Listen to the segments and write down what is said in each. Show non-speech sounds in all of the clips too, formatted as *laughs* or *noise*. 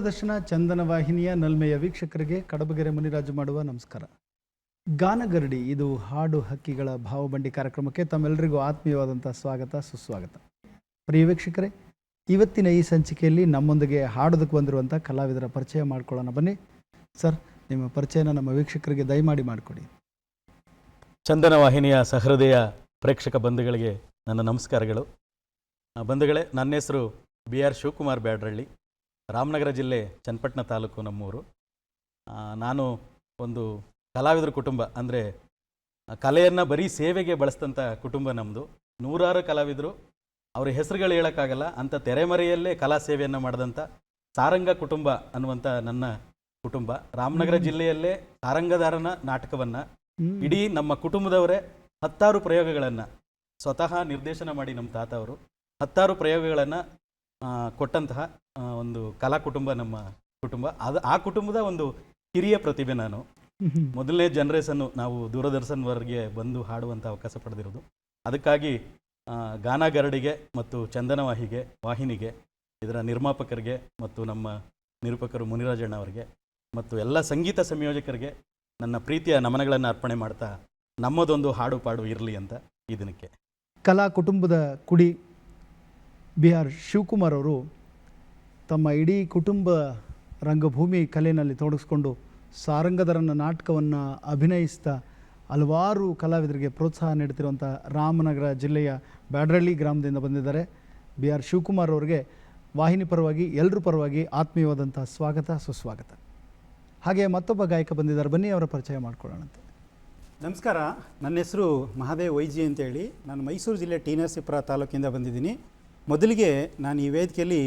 ದೂರದರ್ಶನ ಚಂದನ ವಾಹಿನಿಯ ನಲ್ಮೆಯ ವೀಕ್ಷಕರಿಗೆ ಕಡಬಗೆರೆ ಮುನಿರಾಜು ಮಾಡುವ ನಮಸ್ಕಾರ. ಗಾನಗರಡಿ, ಇದು ಹಾಡು ಹಕ್ಕಿಗಳ ಭಾವಬಂಡಿ ಕಾರ್ಯಕ್ರಮಕ್ಕೆ ತಮ್ಮೆಲ್ಲರಿಗೂ ಆತ್ಮೀಯವಾದಂಥ ಸ್ವಾಗತ, ಸುಸ್ವಾಗತ. ಪ್ರಿಯ ವೀಕ್ಷಕರೇ, ಇವತ್ತಿನ ಈ ಸಂಚಿಕೆಯಲ್ಲಿ ನಮ್ಮೊಂದಿಗೆ ಹಾಡೋದಕ್ಕೆ ಬಂದಿರುವಂಥ ಕಲಾವಿದರ ಪರಿಚಯ ಮಾಡ್ಕೊಳ್ಳೋಣ ಬನ್ನಿ. ಸರ್, ನಿಮ್ಮ ಪರಿಚಯನ ನಮ್ಮ ವೀಕ್ಷಕರಿಗೆ ದಯಮಾಡಿ ಮಾಡಿಕೊಡಿ. ಚಂದನ ವಾಹಿನಿಯ ಸಹೃದಯ ಪ್ರೇಕ್ಷಕ ಬಂಧುಗಳಿಗೆ ನನ್ನ ನಮಸ್ಕಾರಗಳು. ಬಂಧುಗಳೇ, ನನ್ನ ಹೆಸರು ಬಿ ಆರ್ ಶಿವಕುಮಾರ್ ಬ್ಯಾಡ್ರಳ್ಳಿ. ರಾಮನಗರ ಜಿಲ್ಲೆ ಚನ್ನಪಟ್ಟಣ ತಾಲೂಕು ನಮ್ಮೂರು. ನಾನು ಒಂದು ಕಲಾವಿದರ ಕುಟುಂಬ ಅಂದರೆ ಕಲೆಯನ್ನು ಬರೀ ಸೇವೆಗೆ ಬಳಸಿದಂಥ ಕುಟುಂಬ ನಮ್ಮದು ನೂರಾರು ಕಲಾವಿದರು. ಅವ್ರ ಹೆಸರುಗಳು ಹೇಳೋಕ್ಕಾಗಲ್ಲ ಅಂಥ ತೆರೆಮರೆಯಲ್ಲೇ ಕಲಾ ಸೇವೆಯನ್ನು ಮಾಡಿದಂಥ ಸಾರಂಗ ಕುಟುಂಬ ಅನ್ನುವಂಥ ನನ್ನ ಕುಟುಂಬ. ರಾಮನಗರ ಜಿಲ್ಲೆಯಲ್ಲೇ ಸಾರಂಗಧಾರನ ನಾಟಕವನ್ನು ಇಡೀ ನಮ್ಮ ಕುಟುಂಬದವರೇ ಹತ್ತಾರು ಪ್ರಯೋಗಗಳನ್ನು ಸ್ವತಃ ನಿರ್ದೇಶನ ಮಾಡಿ ನಮ್ಮ ತಾತ ಅವರು ಹತ್ತಾರು ಪ್ರಯೋಗಗಳನ್ನು ಕೊಟ್ಟಂತಹ ಒಂದು ಕಲಾ ಕುಟುಂಬ ನಮ್ಮ ಕುಟುಂಬ. ಅದು ಆ ಕುಟುಂಬದ ಒಂದು ಹಿರಿಯ ಪ್ರತಿಭೆ ನಾನು. ಮೊದಲನೇ ಜನ್ರೇಷನ್ನು ನಾವು ದೂರದರ್ಶನವರೆಗೆ ಬಂದು ಹಾಡುವಂಥ ಅವಕಾಶ ಪಡೆದಿರೋದು. ಅದಕ್ಕಾಗಿ ಗಾನಗರಡಿಗೆ ಮತ್ತು ಚಂದನವಾಹಿಗೆ ವಾಹಿನಿಗೆ ಇದರ ನಿರ್ಮಾಪಕರಿಗೆ ಮತ್ತು ನಮ್ಮ ನಿರೂಪಕರು ಮುನಿರಾಜಣ್ಣ ಅವರಿಗೆ ಮತ್ತು ಎಲ್ಲ ಸಂಗೀತ ಸಂಯೋಜಕರಿಗೆ ನನ್ನ ಪ್ರೀತಿಯ ನಮನಗಳನ್ನು ಅರ್ಪಣೆ ಮಾಡ್ತಾ ನಮ್ಮದೊಂದು ಹಾಡು ಪಾಡು ಇರಲಿ ಅಂತ ಈ ದಿನಕ್ಕೆ. ಕಲಾ ಕುಟುಂಬದ ಕುಡಿ ಬಿ ಆರ್ ಶಿವಕುಮಾರ್ ಅವರು ತಮ್ಮ ಇಡೀ ಕುಟುಂಬ ರಂಗಭೂಮಿ ಕಲೆಯಲ್ಲಿ ತೊಡಗಿಸ್ಕೊಂಡು ಸಾರಂಗಧರನ ನಾಟಕವನ್ನು ಅಭಿನಯಿಸ್ತಾ ಹಲವಾರು ಕಲಾವಿದರಿಗೆ ಪ್ರೋತ್ಸಾಹ ನೀಡ್ತಿರುವಂಥ ರಾಮನಗರ ಜಿಲ್ಲೆಯ ಬ್ಯಾಡ್ರಳ್ಳಿ ಗ್ರಾಮದಿಂದ ಬಂದಿದ್ದಾರೆ. ಬಿ ಆರ್ ಶಿವಕುಮಾರ್ ಅವರಿಗೆ ವಾಹಿನಿ ಪರವಾಗಿ ಎಲ್ಲರೂ ಪರವಾಗಿ ಆತ್ಮೀಯವಾದಂಥ ಸ್ವಾಗತ, ಸುಸ್ವಾಗತ. ಹಾಗೆ ಮತ್ತೊಬ್ಬ ಗಾಯಕ ಬಂದಿದ್ದಾರೆ. ಬನ್ನಿ, ಅವರ ಪರಿಚಯ ಮಾಡ್ಕೊಳ್ಳೋಣಂತೆ ನಮಸ್ಕಾರ. ನನ್ನ ಹೆಸರು ಮಹಾದೇವ್ ವೈಜಿ ಅಂತೇಳಿ. ನಾನು ಮೈಸೂರು ಜಿಲ್ಲೆ ಟಿ ನರಸೀಪುರ ತಾಲೂಕಿಂದ ಬಂದಿದ್ದೀನಿ. ಮೊದಲಿಗೆ ನಾನು ಈ ವೇದಿಕೆಯಲ್ಲಿ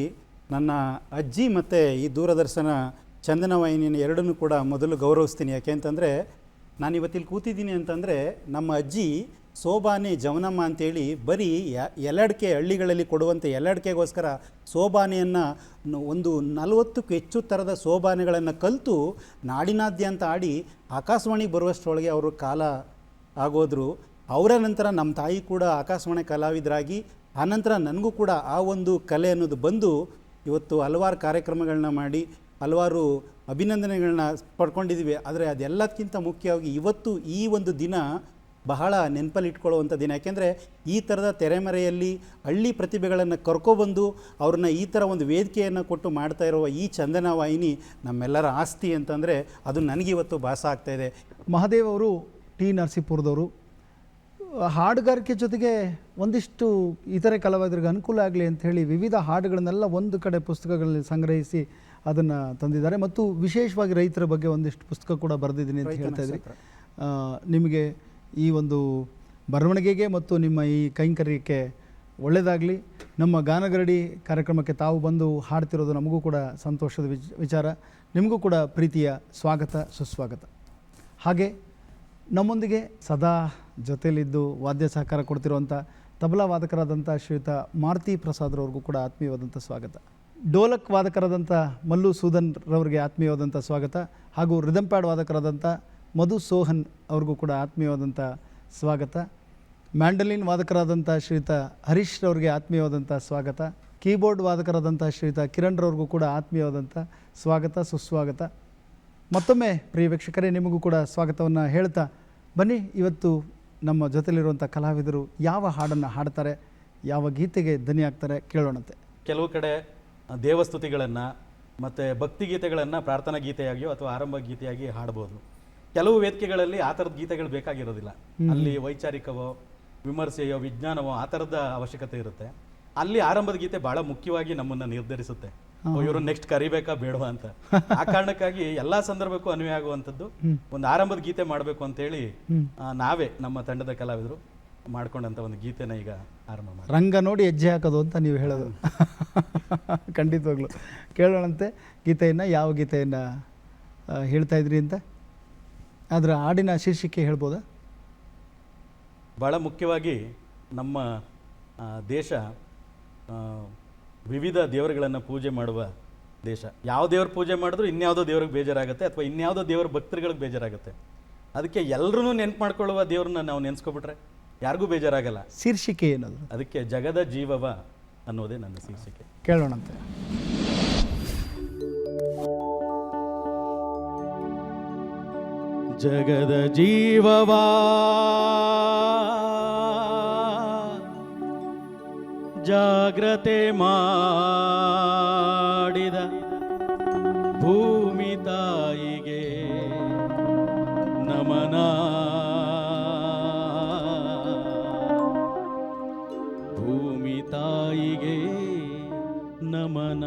ನನ್ನ ಅಜ್ಜಿ ಮತ್ತು ಈ ದೂರದರ್ಶನ ಚಂದನ ವಾಹಿನಿಯನ್ನು ಎರಡನ್ನೂ ಕೂಡ ಮೊದಲು ಗೌರವಿಸ್ತೀನಿ. ಯಾಕೆ ಅಂತಂದರೆ, ನಾನು ಇವತ್ತಿಲ್ಲಿ ಕೂತಿದ್ದೀನಿ ಅಂತಂದರೆ, ನಮ್ಮ ಅಜ್ಜಿ ಸೋಬಾನೆ ಜವನಮ್ಮ ಅಂತೇಳಿ ಬರೀ ಯ- ಎಲಡ್ಕೆ ಹಳ್ಳಿಗಳಲ್ಲಿ ಕೊಡುವಂಥ ಎಲಡ್ಕೆಗೋಸ್ಕರ ಸೋಬಾನೆಯನ್ನು ಒಂದು ನಲವತ್ತಕ್ಕೂ ಹೆಚ್ಚು ಥರದ ಸೋಬಾನೆಗಳನ್ನು ಕಲಿತು ನಾಡಿನಾದ್ಯಂತ ಆಡಿ ಆಕಾಶವಾಣಿ ಬರುವಷ್ಟರೊಳಗೆ ಅವರು ಕಾಲ ಆಗೋದ್ರು. ಅವರ ನಂತರ ನಮ್ಮ ತಾಯಿ ಕೂಡ ಆಕಾಶವಾಣಿ ಕಲಾವಿದರಾಗಿ ಆನಂತರ ನನಗೂ ಕೂಡ ಆ ಒಂದು ಕಲೆ ಅನ್ನೋದು ಬಂದು ಇವತ್ತು ಹಲವಾರು ಕಾರ್ಯಕ್ರಮಗಳನ್ನ ಮಾಡಿ, ಹಲವಾರು ಅಭಿನಂದನೆಗಳನ್ನ ಪಡ್ಕೊಂಡಿದ್ದೀವಿ ಆದರೆ ಅದೆಲ್ಲದಕ್ಕಿಂತ ಮುಖ್ಯವಾಗಿ ಇವತ್ತು ಈ ಒಂದು ದಿನ ಬಹಳ ನೆನಪಲ್ಲಿ ಇಟ್ಕೊಳ್ಳುವಂಥ ದಿನ. ಯಾಕೆಂದರೆ ಈ ಥರದ ತೆರೆಮರೆಯಲ್ಲಿ ಹಳ್ಳಿ ಪ್ರತಿಭೆಗಳನ್ನು ಕರ್ಕೊಬಂದು ಅವ್ರನ್ನ ಈ ಥರ ಒಂದು ವೇದಿಕೆಯನ್ನು ಕೊಟ್ಟು ಮಾಡ್ತಾ ಇರುವ ಈ ಚಂದನ ವಾಹಿನಿ ನಮ್ಮೆಲ್ಲರ ಆಸ್ತಿ ಅಂತಂದರೆ ಅದು ನನಗಿವತ್ತು ಭಾಸ ಆಗ್ತಾಯಿದೆ ಮಹಾದೇವ್ ಅವರು ಟಿ ನರಸೀಪುರದವರು. ಹಾಡುಗಾರಿಕೆ ಜೊತೆಗೆ ಒಂದಿಷ್ಟು ಇತರೆ ಕಲಾವಿದರಿಗೆ ಅನುಕೂಲ ಆಗಲಿ ಅಂತ ಹೇಳಿ ವಿವಿಧ ಹಾಡುಗಳನ್ನೆಲ್ಲ ಒಂದು ಕಡೆ ಪುಸ್ತಕಗಳಲ್ಲಿ ಸಂಗ್ರಹಿಸಿ ಅದನ್ನು ತಂದಿದ್ದಾರೆ. ಮತ್ತು ವಿಶೇಷವಾಗಿ ರೈತರ ಬಗ್ಗೆ ಒಂದಿಷ್ಟು ಪುಸ್ತಕ ಕೂಡ ಬರೆದಿದ್ದೀನಿ ಅಂತ ಹೇಳ್ತಾ ಇದ್ರಿ. ನಿಮಗೆ ಈ ಒಂದು ಬರವಣಿಗೆಗೆ ಮತ್ತು ನಿಮ್ಮ ಈ ಕೈಂಕರ್ಯಕ್ಕೆ ಒಳ್ಳೆಯದಾಗಲಿ. ನಮ್ಮ ಗಾನಗರಡಿ ಕಾರ್ಯಕ್ರಮಕ್ಕೆ ತಾವು ಬಂದು ಹಾಡ್ತಿರೋದು ನಮಗೂ ಕೂಡ ಸಂತೋಷದ ವಿಚ್ ವಿಚಾರ. ನಿಮಗೂ ಕೂಡ ಪ್ರೀತಿಯ ಸ್ವಾಗತ ಸುಸ್ವಾಗತ. ಹಾಗೆ ನಮ್ಮೊಂದಿಗೆ ಸದಾ ಜೊತೆಯಲ್ಲಿದ್ದು ವಾದ್ಯ ಸಹಕಾರ ಕೊಡ್ತಿರುವಂಥ ತಬಲಾ ವಾದಕರಾದಂಥ ಶ್ರೀಯುತ ಮಾರುತಿ ಪ್ರಸಾದ್ರವ್ರಿಗೂ ಕೂಡ ಆತ್ಮೀಯವಾದಂಥ ಸ್ವಾಗತ. ಡೋಲಕ್ ವಾದಕರಾದಂಥ ಮಲ್ಲು ಸೂದನ್ ರವರಿಗೆ ಆತ್ಮೀಯವಾದಂಥ ಸ್ವಾಗತ ಹಾಗೂ ರಿದಮ್ ಪ್ಯಾಡ್ ವಾದಕರಾದಂಥ ಮಧು ಸೋಹನ್ ಅವ್ರಿಗೂ ಕೂಡ ಆತ್ಮೀಯವಾದಂಥ ಸ್ವಾಗತ. ಮ್ಯಾಂಡಲಿನ್ ವಾದಕರಾದಂಥ ಶ್ರೀಯುತ ಹರೀಶ್ ರವ್ರಿಗೆ ಆತ್ಮೀಯವಾದಂಥ ಸ್ವಾಗತ. ಕೀಬೋರ್ಡ್ ವಾದಕರಾದಂಥ ಶ್ರೀಯುತ ಕಿರಣ್ ರವ್ರಿಗೂ ಕೂಡ ಆತ್ಮೀಯವಾದಂಥ ಸ್ವಾಗತ, ಸುಸ್ವಾಗತ. ಮತ್ತೊಮ್ಮೆ ಪ್ರಿಯ ವೀಕ್ಷಕರೇ, ನಿಮಗೂ ಕೂಡ ಸ್ವಾಗತವನ್ನು ಹೇಳ್ತಾ ಬನ್ನಿ. ಇವತ್ತು ನಮ್ಮ ಜೊತೆಲಿರುವಂಥ ಕಲಾವಿದರು ಯಾವ ಹಾಡನ್ನು ಹಾಡ್ತಾರೆ ಯಾವ ಗೀತೆಗೆ ಧ್ವನಿ ಆಗ್ತಾರೆ ಕೇಳೋಣಂತೆ. ಕೆಲವು ಕಡೆ ದೇವಸ್ತುತಿಗಳನ್ನು ಮತ್ತು ಭಕ್ತಿಗೀತೆಗಳನ್ನು ಪ್ರಾರ್ಥನಾ ಗೀತೆಯಾಗಿಯೋ ಅಥವಾ ಆರಂಭ ಗೀತೆಯಾಗಿ ಹಾಡ್ಬೋದು. ಕೆಲವು ವೇದಿಕೆಗಳಲ್ಲಿ ಆ ಥರದ ಗೀತೆಗಳು ಬೇಕಾಗಿರೋದಿಲ್ಲ. ಅಲ್ಲಿ ವೈಚಾರಿಕವೋ ವಿಮರ್ಶೆಯೋ ವಿಜ್ಞಾನವೋ ಆ ಥರದ ಅವಶ್ಯಕತೆ ಇರುತ್ತೆ. ಅಲ್ಲಿ ಆರಂಭದ ಗೀತೆ ಭಾಳ ಮುಖ್ಯವಾಗಿ ನಮ್ಮನ್ನು ನಿರ್ಧರಿಸುತ್ತೆ. ಇವರು ನೆಕ್ಸ್ಟ್ ಕರಿಬೇಕಾ ಬೇಡವಾ ಅಂತ. *laughs* ಆ ಕಾರಣಕ್ಕಾಗಿ ಎಲ್ಲಾ ಸಂದರ್ಭಕ್ಕೂ ಅನ್ವಯ ಆಗುವಂಥದ್ದು ಒಂದು ಆರಂಭದ ಗೀತೆ ಮಾಡಬೇಕು ಅಂತೇಳಿ ಹೇಳಿ ನಾವೇ ನಮ್ಮ ತಂಡದ ಕಲಾವಿದರು ಮಾಡ್ಕೊಂಡಂತ ಒಂದು ಗೀತೆನ ಈಗ ಆರಂಭ ಮಾಡಿ ರಂಗ ನೋಡಿ ಹೆಜ್ಜೆ ಹಾಕೋದು ಅಂತ ನೀವು ಹೇಳೋದು. *laughs* ಖಂಡಿತವಾಗ್ಲು. ಕೇಳೋಣಂತೆ ಗೀತೆಯನ್ನ ಯಾವ ಗೀತೆಯನ್ನ ಹೇಳ್ತಾ ಇದ್ರಿ ಅಂತ? ಅದರ ಹಾಡಿನ ಶೀರ್ಷಿಕೆ ಹೇಳ್ಬೋದಾ? ಭಾಳ ಮುಖ್ಯವಾಗಿ ನಮ್ಮ ದೇಶ ವಿವಿಧ ದೇವರುಗಳನ್ನು ಪೂಜೆ ಮಾಡುವ ದೇಶ. ಯಾವ ದೇವ್ರ ಪೂಜೆ ಮಾಡಿದ್ರು ಇನ್ಯಾವುದೋ ದೇವ್ರಿಗೆ ಬೇಜಾರಾಗುತ್ತೆ ಅಥವಾ ಇನ್ಯಾವುದೋ ದೇವ್ರ ಭಕ್ತರುಗಳಿಗೆ ಬೇಜಾರಾಗುತ್ತೆ. ಅದಕ್ಕೆ ಎಲ್ಲರೂ ನೆನ್ಪು ಮಾಡ್ಕೊಳ್ಳುವ ದೇವ್ರನ್ನ ನಾವು ನೆನೆಸ್ಕೊಬಿಟ್ರೆ ಯಾರಿಗೂ ಬೇಜಾರಾಗಲ್ಲ. ಶೀರ್ಷಿಕೆ ಏನದು? ಅದಕ್ಕೆ ಜಗದ ಜೀವವ ಅನ್ನೋದೇ ನನ್ನ ಶೀರ್ಷಿಕೆ. ಕೇಳೋಣಂತೆ. ಜಗದ ಜೀವವಾ ಜಾಗ್ರತೆ ಮಾಡಿದ ಭೂಮಿ ತಾಯಿಗೆ ನಮನ. ಭೂಮಿ ತಾಯಿಗೆ ನಮನ.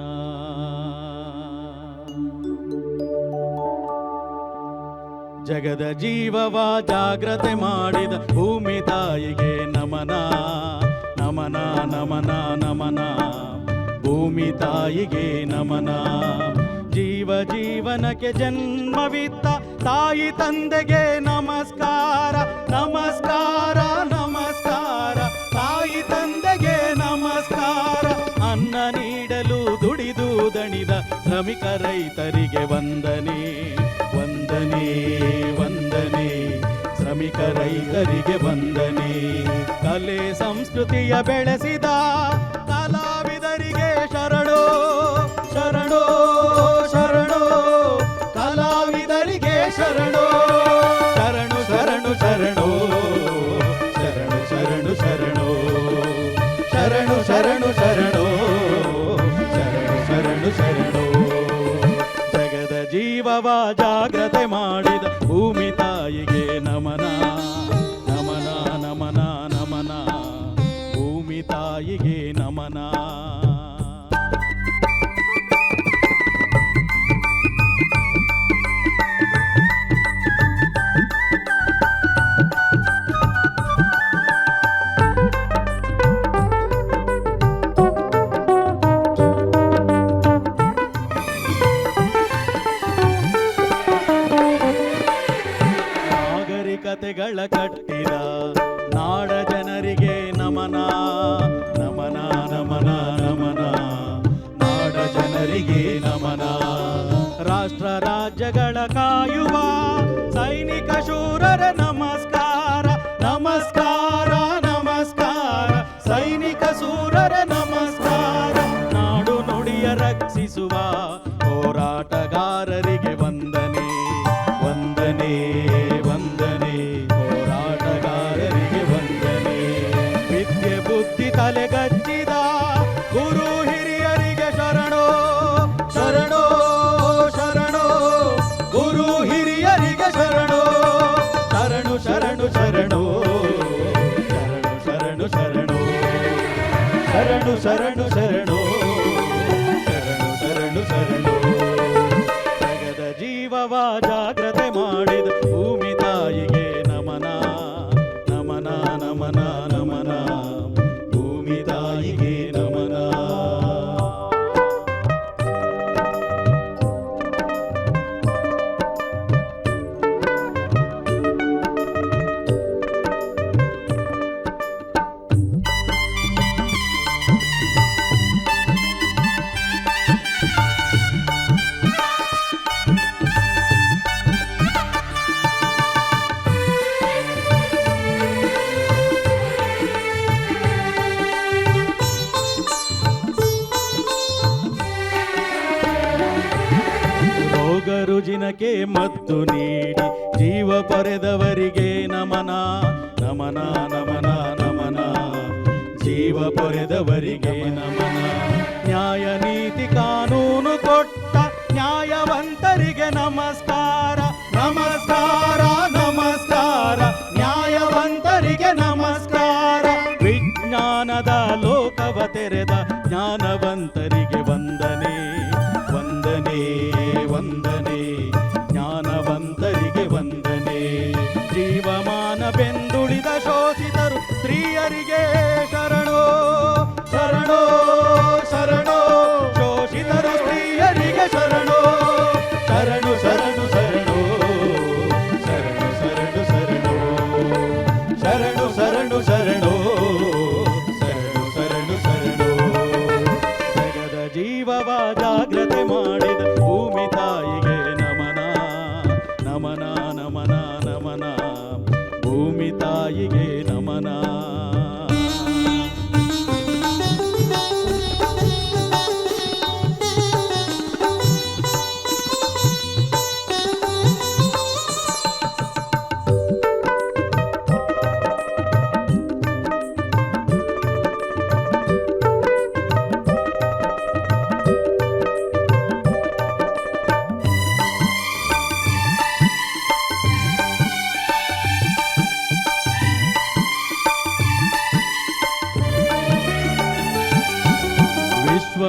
ಜಗದ ಜೀವವ ಜಾಗ್ರತೆ ಮಾಡಿದ ಭೂಮಿ ತಾಯಿಗೆ ನಮನ. ನಮನ ನಮನ ನಮನ. ಭೂಮಿ ತಾಯಿಗೆ ನಮನ. ಜೀವ ಜೀವನಕ್ಕೆ ಜನ್ಮವಿತ್ತ ತಾಯಿ ತಂದೆಗೆ ನಮಸ್ಕಾರ ನಮಸ್ಕಾರ ನಮಸ್ಕಾರ. ತಾಯಿ ತಂದೆಗೆ ನಮಸ್ಕಾರ. ಅನ್ನ ನೀಡಲು ದುಡಿದು ದಣಿದ ಶ್ರಮಿಕ ರೈತರಿಗೆ ವಂದನೆ ವಂದನೆ ವಂದನೆ. ಶ್ರಮಿಕ ರೈತರಿಗೆ ವಂದನೆ. ಕಲೆ ಸಂಸ್ಕೃತಿಯ ಬೆಳೆಸಿದ ಮದ್ದು ನೀಡಿ ಜೀವ ಪೊರೆದವರಿಗೆ ನಮನ ನಮನ ನಮನ ನಮನ. ಜೀವ ಪೊರೆದವರಿಗೆ ನಮನ. ನ್ಯಾಯ ನೀತಿ ಕಾನೂನು ಕೊಟ್ಟ ನ್ಯಾಯವಂತರಿಗೆ ನಮಸ್ಕಾರ ನಮಸ್ಕಾರ ನಮಸ್ಕಾರ. ನ್ಯಾಯವಂತರಿಗೆ ನಮಸ್ಕಾರ. ವಿಜ್ಞಾನದ ಲೋಕವ ತೆರೆದ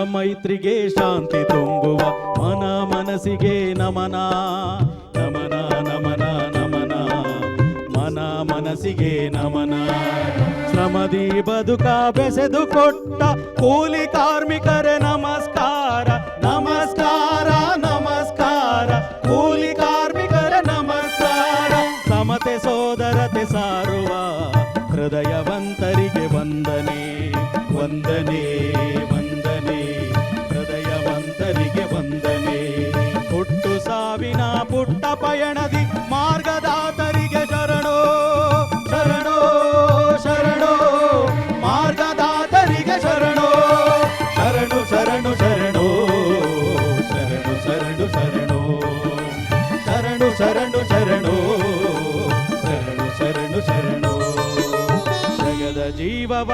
ಮೈತ್ರಿಗೆ ಶಾಂತಿ ತುಂಬುವ, ಮನ ಮನಸ್ಸಿಗೆ ನಮನ ನಮನ ನಮನ ನಮನ, ಮನ ಮನಸ್ಸಿಗೆ ನಮನ. ಶ್ರಮದಿ ಬದುಕ ಬೆಸೆದು ಕೊಟ್ಟ ಕೂಲಿ ಕಾರ್ಮಿಕರೇ ನಮಸ್ಕಾರ ನಮಸ್ಕಾರ ನಮಸ್ಕಾರ. ಕೂಲಿ ಕಾರ್ಮಿಕರ ನಮಸ್ಕಾರ. ಸಮತೆ ಸೋದರತೆ ಸಾರುವ ಹೃದಯವಂತರಿಗೆ ವಂದನೆ ವಂದನೆ ವಂದನೆ. ಶರಣು ಶರಣೋ ಶರಣು ಶರಣು. ಶರಣೋ ಜಗದ ಜೀವವ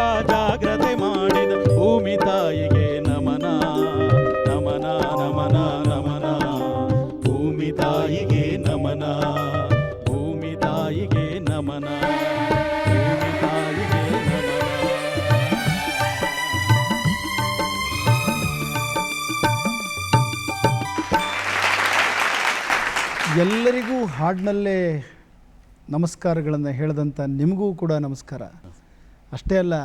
ಎಲ್ಲರಿಗೂ ಹಾಡಿನಲ್ಲೇ ನಮಸ್ಕಾರಗಳನ್ನು ಹೇಳಿದಂಥ ನಿಮಗೂ ಕೂಡ ನಮಸ್ಕಾರ. ಅಷ್ಟೇ ಅಲ್ಲ,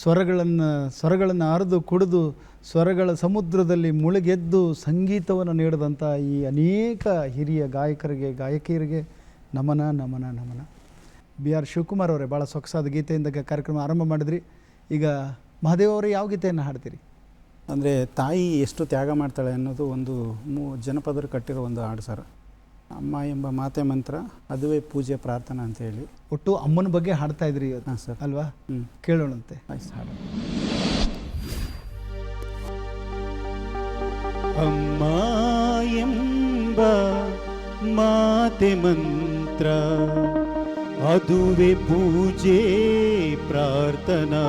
ಸ್ವರಗಳನ್ನು ಸ್ವರಗಳನ್ನು ಅರಿದು ಕುಡಿದು ಸ್ವರಗಳ ಸಮುದ್ರದಲ್ಲಿ ಮುಳುಗೆದ್ದು ಸಂಗೀತವನ್ನು ನೀಡಿದಂಥ ಈ ಅನೇಕ ಹಿರಿಯ ಗಾಯಕರಿಗೆ, ಗಾಯಕಿಯರಿಗೆ ನಮನ ನಮನ ನಮನ. ಬಿ ಆರ್ ಶಿವಕುಮಾರ್ ಅವರೇ ಭಾಳ ಸೊಗಸಾದ ಗೀತೆಯಿಂದ ಕಾರ್ಯಕ್ರಮ ಆರಂಭ ಮಾಡಿದ್ರಿ. ಈಗ ಮಹಾದೇವ್ ಅವರೇ ಯಾವ ಗೀತೆಯನ್ನು ಹಾಡ್ತೀರಿ? ಅಂದರೆ ತಾಯಿ ಎಷ್ಟು ತ್ಯಾಗ ಮಾಡ್ತಾಳೆ ಅನ್ನೋದು ಒಂದು ಜನಪದರು ಕಟ್ಟಿರೋ ಒಂದು ಹಾಡು ಸರ್. ಅಮ್ಮ ಎಂಬ ಮಾತೆ ಮಂತ್ರ ಅದುವೇ ಪೂಜೆ ಪ್ರಾರ್ಥನಾ ಅಂತ ಹೇಳಿ. ಒಟ್ಟು ಅಮ್ಮನ ಬಗ್ಗೆ ಹಾಡ್ತಾ ಇದ್ರಿ ಇವತ್ತು ಹಾಂ ಸರ್. ಅಲ್ವಾ? ಹ್ಞೂ ಕೇಳೋಣಂತೆ. ಆಯ್ತು ಹಾಡು. ಅಮ್ಮ ಎಂಬ ಮಾತೆ ಮಂತ್ರ ಅದುವೇ ಪೂಜೆ ಪ್ರಾರ್ಥನಾ.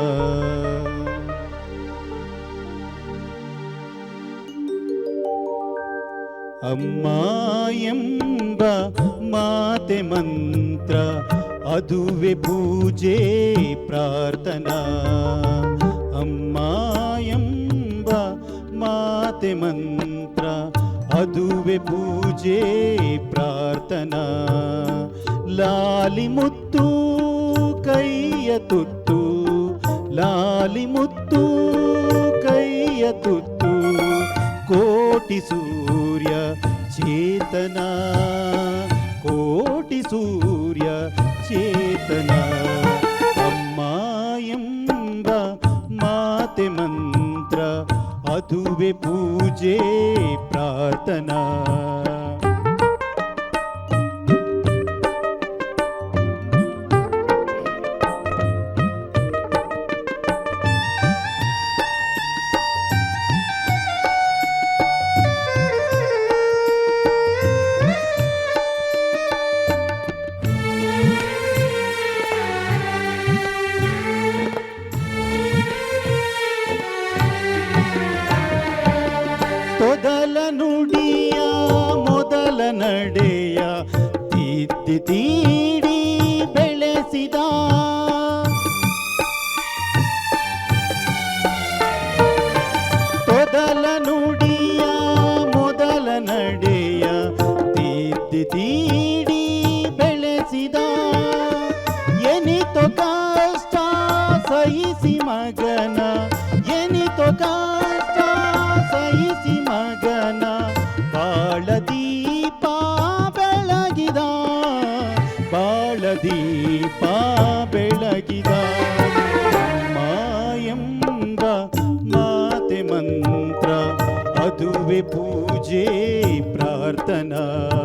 ಅಮ್ಮ ಎಂಬ ಮಾತೆ ಮಂತ್ರ ಅದುವೆ ಪೂಜೆ ಪ್ರಾರ್ಥನಾ ಅಮ್ಮ ಎಂಬ ಮಾತೆ ಮಂತ್ರ ಅದುವೆ ಪೂಜೆ ಪ್ರಾರ್ಥನಾ ಲಾಲಿ ಮುತ್ತು ಕೈಯ ತುತ್ತು ಲಾಲಿ ಮುತ್ತು ಚೇತನ ಕೋಟಿ ಸೂರ್ಯ ಚೇತನ. ಅಮ್ಮ ಎಂಬ ಮಾತೆ ಮಂತ್ರ ಅದುವೆ ಪೂಜೆ ಪ್ರಾರ್ಥನಾ. നടയ തീ തീ ಪ್ರಾರ್ಥನಾ.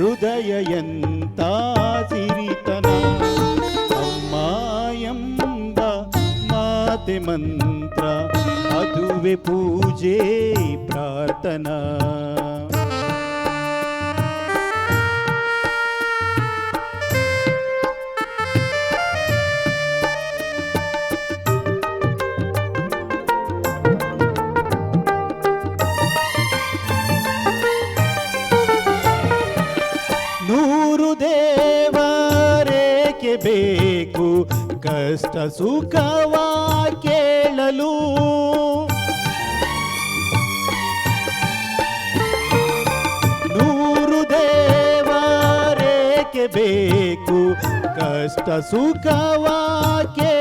ಹೃದಯ ಎಂತ ಸಿರಿತನ ಅಮ್ಮ ಎಂಬ ಮಾತೆ ಮಂತ್ರ ಅದುವೆ ಪೂಜೆ ಪ್ರಾರ್ಥನಾ ಕಷ್ಟ ಸುಖವ ಕೇಳಲು ನೂರು ದೇವರೇಕೆ ಬೇಕು ಕಷ್ಟ ಸುಖವ ಕೇಳಲು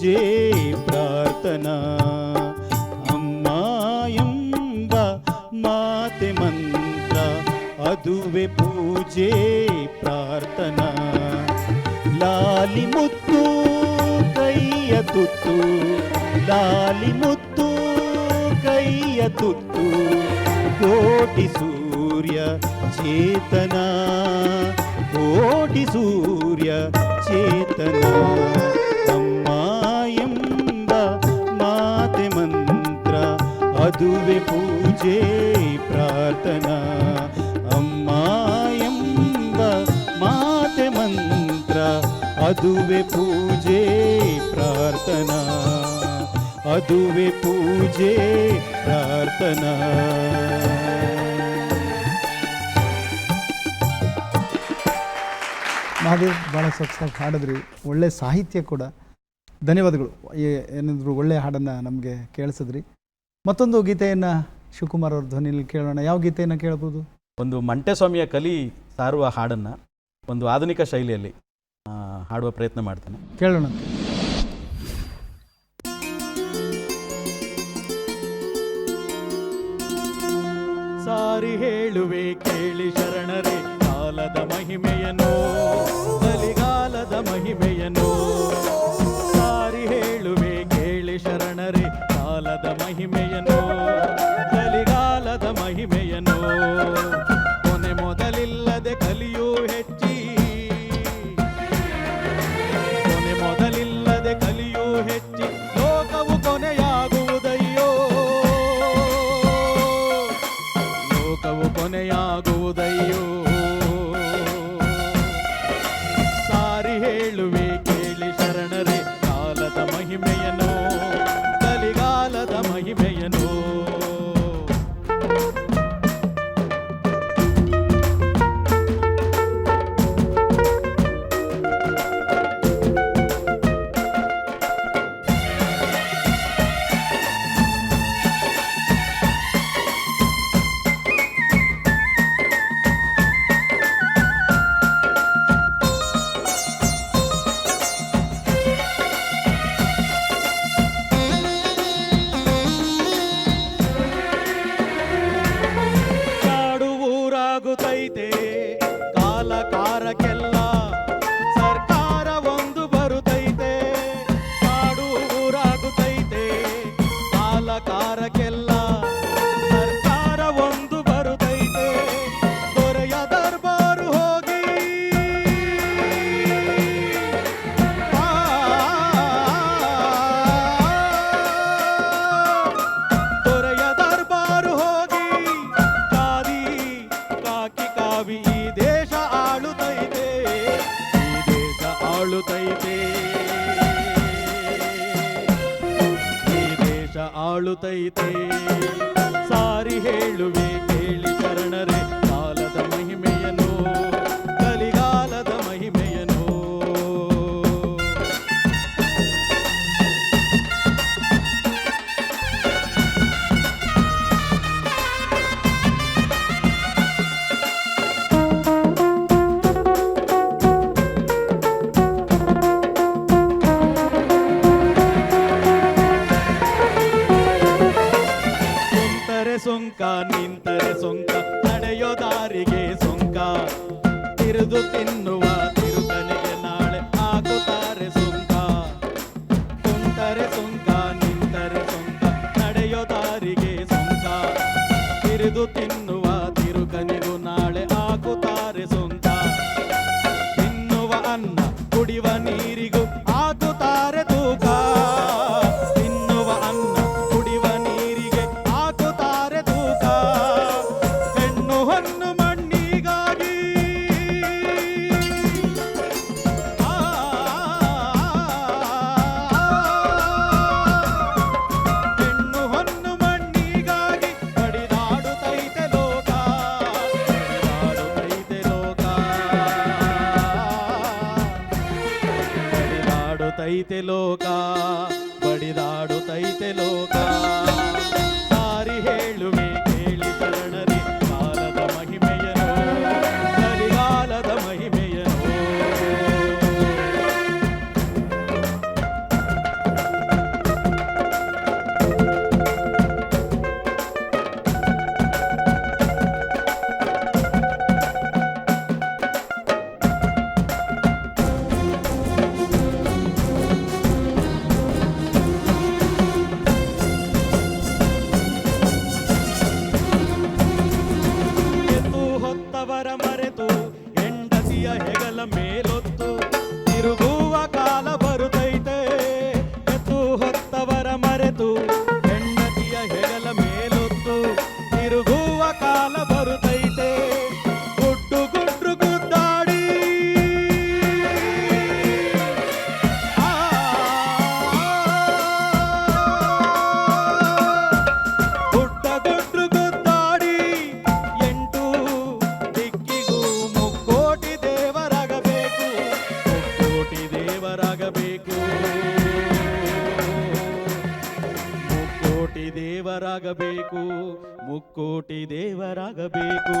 ಪೂಜೆ ಪ್ರಾರ್ಥನಾ ಅಮ್ಮ ಎಂಬ ಮಾತೆ ಮಂತ್ರ ಅದುವೆ ಪೂಜೆ ಪ್ರಾರ್ಥನಾ ಲಾಲಿ ಮುತ್ತು ಕೈಯ ತುತ್ತು ಲಾಲಿ ಮುತ್ತು ಕೈಯ ತುತ್ತು ಕೋಟಿ ಸೂರ್ಯ ಚೇತನ ಕೋಟಿ ಸೂರ್ಯ ಚೇತನ ಅದುವೆ ಪೂಜೆ, ಪ್ರಾರ್ಥನಾ. ಅಮ್ಮ ಎಂಬ ಮಾತೆ ಮಂತ್ರ, ಅದುವೆ ಪೂಜೆ, ಪ್ರಾರ್ಥನಾ. ಅದುವೆ ಪೂಜೆ, ಪ್ರಾರ್ಥನಾ. ಮಹಾದೇವ್ ಭಾಳ ಸೊಗಸಾಗಿ ಹಾಡಿದ್ರಿ. ಒಳ್ಳೆ ಸಾಹಿತ್ಯ ಕೂಡ. ಧನ್ಯವಾದಗಳು. ಏನಿದ್ರು ಒಳ್ಳೆಯ ಒಳ್ಳೆ ಹಾಡನ್ನು ನಮಗೆ ಕೇಳಿಸಿದ್ರಿ. ಮತ್ತೊಂದು ಗೀತೆಯನ್ನು ಶಿವಕುಮಾರ್ ಅವ್ರ ಧ್ವನಿಯಲ್ಲಿ ಕೇಳೋಣ. ಯಾವ ಗೀತೆಯನ್ನು ಕೇಳ್ಬೋದು? ಒಂದು ಮಂಟೆಸ್ವಾಮಿಯ ಕಲಿ ಸಾರುವ ಹಾಡನ್ನು ಒಂದು ಆಧುನಿಕ ಶೈಲಿಯಲ್ಲಿ ಹಾಡುವ ಪ್ರಯತ್ನ ಮಾಡ್ತೇನೆ. ಕೇಳೋಣ. ಸಾರಿ ಹೇಳುವೆ ಕೇಳಿ ಶರಣರೇ ಕಾಲದ ಮಹಿಮೆಯನು ಕಲಿಗಾಲದ ಮಹಿಮೆಯನು ಆಳುತ್ತೈತೆ ಸಾರಿ ಹೇಳುವೆ ಕೇಳಿ ಶರಣರೇ. ದೇವರಾಗಬೇಕು ಮುಕ್ಕೋಟಿ ದೇವರಾಗಬೇಕು.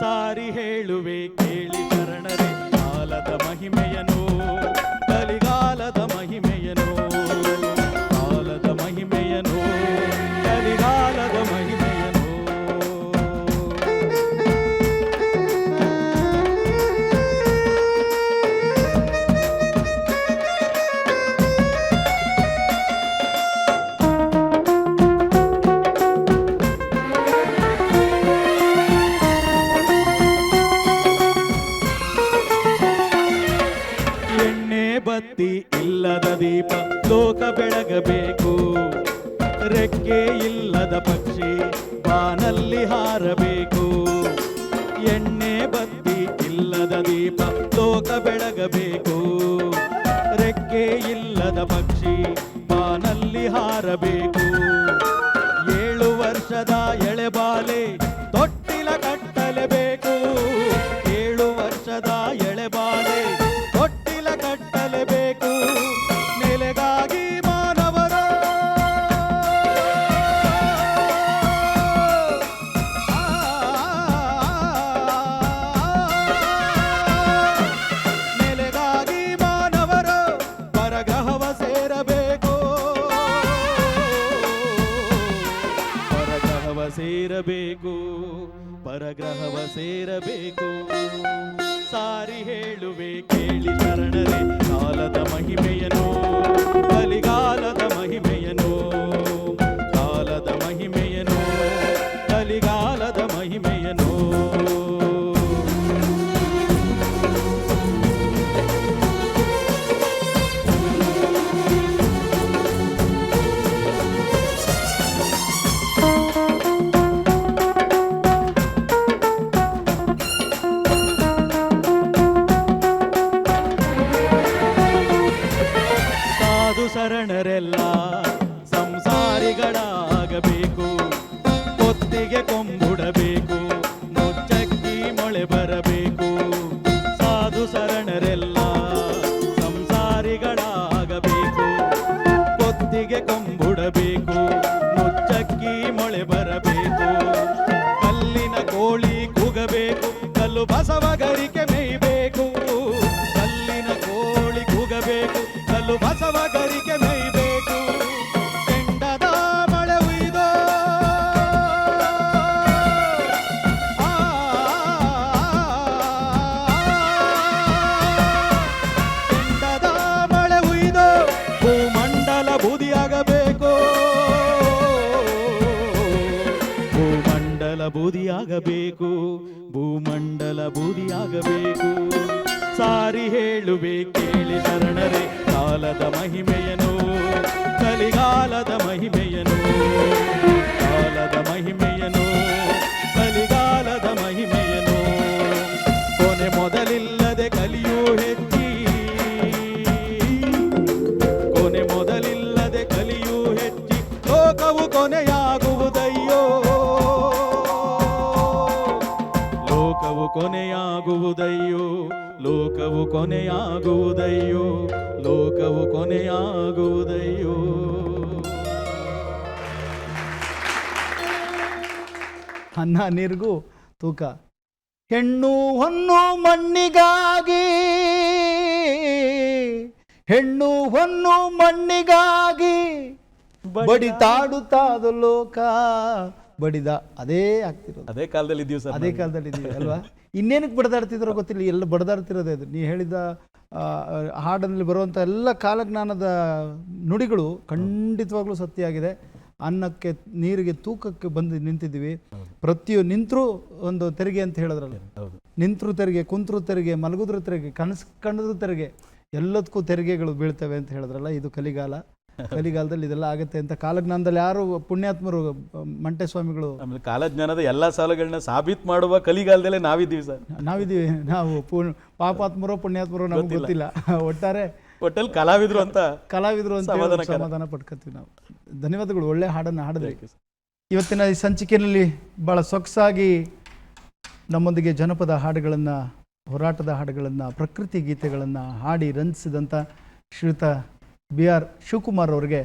ಸಾರಿ ಹೇಳುವೆ ಕೇಳಿ ಶರಣರೇ ಕಾಲದ ಮಹಿಮೆಯನು ಕಲಿಗಾಲದ ಮಹಿಮೆಯನು. ದೀಪ ಲೋಕ ಬೆಳಗಬೇಕು. ರೆಕ್ಕೆ ಇಲ್ಲದ ಪಕ್ಷಿ ಬಾನಲ್ಲಿ ಹಾರಬೇಕು. ಎಣ್ಣೆ ಬತ್ತಿ ಇಲ್ಲದ ದೀಪ ಬೇಕು ಕಲ್ಲು ಬಸವಗರಿಗೆ ಮೇಯ್ಬೇಕು ಕೆಂಡದ ಮಳೆ ಉಯ್ದೋ ಕೆಂಡದ ಮಳೆ ಉಯ್ದೋ ಭೂಮಂಡಲ ಬೂದಿಯಾಗಬೇಕು ಭೂಮಂಡಲ ಬೂದಿಯಾಗಬೇಕು ಭೂಮಂಡಲ ಬೂದಿಯಾಗಬೇಕು ಸಾರಿ ಹೇಳುವೆ ಕೇಳಿ ಶರಣರೆ ಕಾಲದ ಮಹಿಮೆಯನು ಕಲಿಗಾಲದ ಮಹಿಮೆಯನು ಕಾಲದ ಮಹಿಮೆಯನು. ಲೋಕವು ಕೊನೆಯಾಗುವುದಯ್ಯೋ ಲೋಕವು ಕೊನೆಯಾಗುವುದಯ್ಯೋ ಲೋಕವು ಕೊನೆಯಾಗುವುದಯ್ಯೋ. ಅನ್ನ ನೀರಿಗೂ ತೂಕ. ಹೆಣ್ಣು ಹೊನ್ನು ಮಣ್ಣಿಗಾಗಿ, ಹೆಣ್ಣು ಹೊನ್ನು ಮಣ್ಣಿಗಾಗಿ, ಬಡಿತಾಡುತ್ತಾದ ಲೋಕ. ಬಡಿದ ಅದೇ ಆಗ್ತಿರೋದು. ಅದೇ ಕಾಲದಲ್ಲಿ ಇದೀವಿ ಸರ್ ಅದೇ ಕಾಲದಲ್ಲಿ ಇದೀವಿ ಅಲ್ವಾ? ಇನ್ನೇನಕ್ಕೆ ಬಡದಾಡ್ತಿದ್ರೋ ಗೊತ್ತಿಲ್ಲ ಎಲ್ಲ ಬಡದಾಡ್ತಿರೋದೇ ಅದು. ನೀ ಹೇಳಿದ ಹಾಡಿನಲ್ಲಿ ಬರುವಂಥ ಎಲ್ಲ ಕಾಲಜ್ಞಾನದ ನುಡಿಗಳು ಖಂಡಿತವಾಗ್ಲೂ ಸತ್ಯ ಆಗಿದೆ. ಅನ್ನಕ್ಕೆ ನೀರಿಗೆ ತೂಕಕ್ಕೆ ಬಂದು ನಿಂತಿದ್ದೀವಿ. ಪ್ರತಿಯೊ ನಿಂತರೂ ಒಂದು ತೆರಿಗೆ ಅಂತ ಹೇಳಿದ್ರಲ್ಲ. ನಿಂತರು ನಿಂತರೂ ತೆರಿಗೆ ಕುಂತರು ತೆರಿಗೆ ಮಲಗಿದ್ರು ತೆರಿಗೆ ಕನಸು ಕಂಡದ್ರು ತೆರಿಗೆ ಎಲ್ಲದಕ್ಕೂ ತೆರಿಗೆಗಳು ಬೀಳ್ತವೆ ಅಂತ ಹೇಳಿದ್ರಲ್ಲ ಇದು ಕಲಿಗಾಲ. *laughs* ಕಲಿಗಾಲದಲ್ಲಿ ಇದೆಲ್ಲ ಆಗುತ್ತೆ ಅಂತ ಕಾಲಜ್ಞಾನದಲ್ಲಿ ಯಾರು ಪುಣ್ಯಾತ್ಮರು ಮಂಟೆ ಸ್ವಾಮಿಗಳು ಆಮೇಲೆ ಕಾಲಜ್ಞಾನದ ಎಲ್ಲ ಸಾಲುಗಳನ್ನ ಸಾಬೀತ್ ಮಾಡುವ ಕಲಿಗಾಲದಲ್ಲೇ ನಾವಿದ್ದೀವಿ ಸರ್. ನಾವಿದ್ದೀವಿ. ನಾವು ಪು ಪಾಪಾತ್ಮರೋ ಪುಣ್ಯಾತ್ಮರೋ ನಮ್ಗೆ ಗೊತ್ತಿಲ್ಲ. *laughs* ಒಟ್ಟಾರೆ ಒಟ್ಟಲ್ಲಿ ಕಲಾವಿದ್ರು ಅಂತ ಕಲಾವಿದ್ರು ಅಂತ ಸಮಾಧಾನ ಪಡ್ಕೊತೀವಿ ನಾವು. ಧನ್ಯವಾದಗಳು. ಒಳ್ಳೆ ಹಾಡನ್ನು ಹಾಡಬೇಕು ಇವತ್ತಿನ ಈ ಸಂಚಿಕೆಯಲ್ಲಿ ಭಾಳ ಸೊಗಸಾಗಿ ನಮ್ಮೊಂದಿಗೆ ಜನಪದ ಹಾಡುಗಳನ್ನು ಹೋರಾಟದ ಹಾಡುಗಳನ್ನು ಪ್ರಕೃತಿ ಗೀತೆಗಳನ್ನು ಹಾಡಿ ರಂಜಿಸಿದಂಥ ಶ್ರೀಯುತ ಬಿ ಆರ್ ಶಿವಕುಮಾರ್ ಅವರಿಗೆ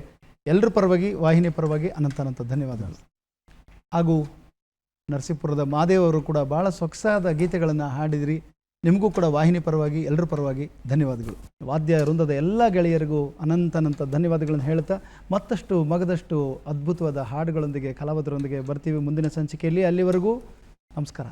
ಎಲ್ಲರ ಪರವಾಗಿ, ವಾಹಿನಿ ಪರವಾಗಿ ಅನಂತ ಅನಂತ ಧನ್ಯವಾದಗಳು. ಹಾಗೂ ನರಸೀಪುರದ ಮಾದೇವರು ಕೂಡ ಭಾಳ ಸೊಗಸಾದ ಗೀತೆಗಳನ್ನು ಹಾಡಿದಿರಿ. ನಿಮಗೂ ಕೂಡ ವಾಹಿನಿ ಪರವಾಗಿ ಎಲ್ಲರ ಪರವಾಗಿ ಧನ್ಯವಾದಗಳು. ವಾದ್ಯ ವೃಂದದ ಎಲ್ಲ ಗೆಳೆಯರಿಗೂ ಅನಂತ ಅನಂತ ಧನ್ಯವಾದಗಳನ್ನು ಹೇಳ್ತಾ ಮತ್ತಷ್ಟು ಮಗದಷ್ಟು ಅದ್ಭುತವಾದ ಹಾಡುಗಳೊಂದಿಗೆ, ಕಲಾವಿದರೊಂದಿಗೆ ಬರ್ತೀವಿ ಮುಂದಿನ ಸಂಚಿಕೆಯಲ್ಲಿ. ಅಲ್ಲಿವರೆಗೂ ನಮಸ್ಕಾರ.